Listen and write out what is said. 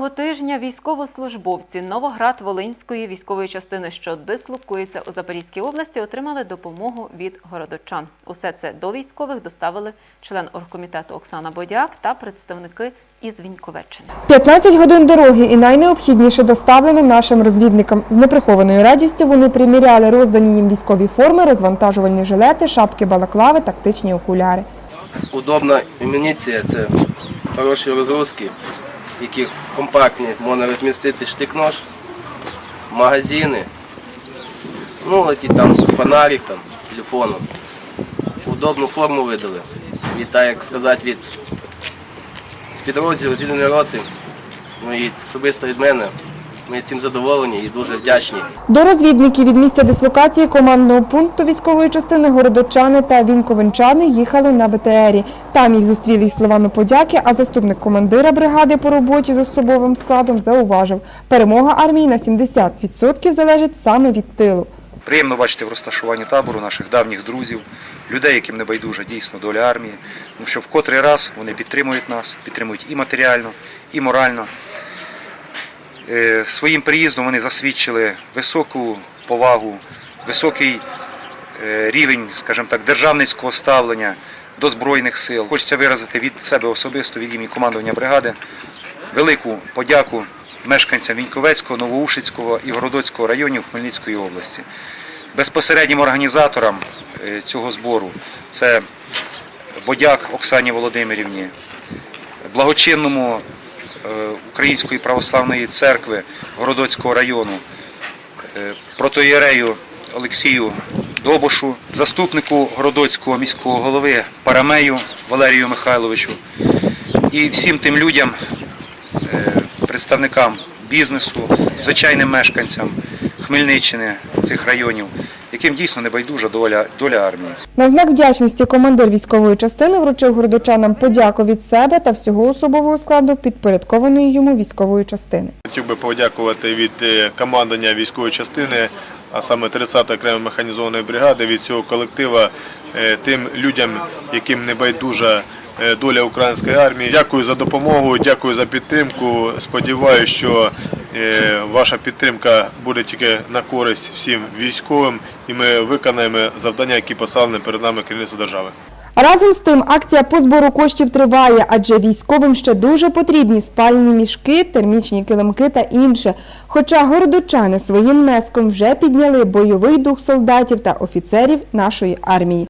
минулого тижня військовослужбовці Новоград-Волинської військової частини, що дислокується у Запорізькій області, отримали допомогу від городочан. Усе це до військових доставили член оргкомітету Оксана Бодяк та представники із Віньковеччини. 15 годин дороги і найнеобхідніше доставлено нашим розвідникам. З неприхованою радістю вони приміряли роздані їм військові форми, розвантажувальні жилети, шапки балаклави, тактичні окуляри. Удобна амуніція це хороші розгрузки, які компактні, можна розмістити штик-нож, магазини, ну, які там фонарик, там, телефону. Удобну форму видали. І так як сказати, від з підрозділу звільненої роти, ну і особисто від мене. Ми цим задоволені і дуже вдячні. До розвідників від місця дислокації командного пункту військової частини городочани та віньковинчани їхали на БТРі. Там їх зустріли із словами подяки, а заступник командира бригади по роботі з особовим складом зауважив, перемога армії на 70% залежить саме від тилу. Приємно бачити в розташуванні табору наших давніх друзів, людей, яким не байдужа дійсно доля армії, тому що в котрий раз вони підтримують нас, підтримують і матеріально, і морально. Е, Своїм приїздом вони засвідчили високу повагу, високий е, рівень, скажімо так, державницького ставлення до Збройних сил. Хочеться виразити від себе особисто, від імені командування бригади, велику подяку мешканцям Віньковецького, Новоушицького і Городоцького районів Хмельницької області. Безпосереднім організаторам е, цього збору це Бодяк Оксані Володимирівні, благочинному Української православної церкви Городоцького району, е, протоєрею Олексію Добошу, заступнику Городоцького міського голови Парамею Валерію Михайловичу і всім тим людям, е, представникам бізнесу, звичайним мешканцям Хмельниччини цих районів, яким дійсно не байдужа доля, доля армії. На знак вдячності командир військової частини вручив городочанам подяку від себе та всього особового складу підпорядкованої йому військової частини. Хотів би подякувати від е, командування військової частини, а саме 30-ї окремої механізованої бригади, від цього колектива е, тим людям, яким не байдужа е, доля української армії. Дякую за допомогу, дякую за підтримку. Сподіваюся, що е, ваша підтримка буде тільки на користь всім військовим, і ми виконаємо завдання, які поставлені перед нами керівництво держави. Разом з тим, акція по збору коштів триває, адже військовим ще дуже потрібні спальні мішки, термічні килимки та інше. Хоча городочани своїм внеском вже підняли бойовий дух солдатів та офіцерів нашої армії.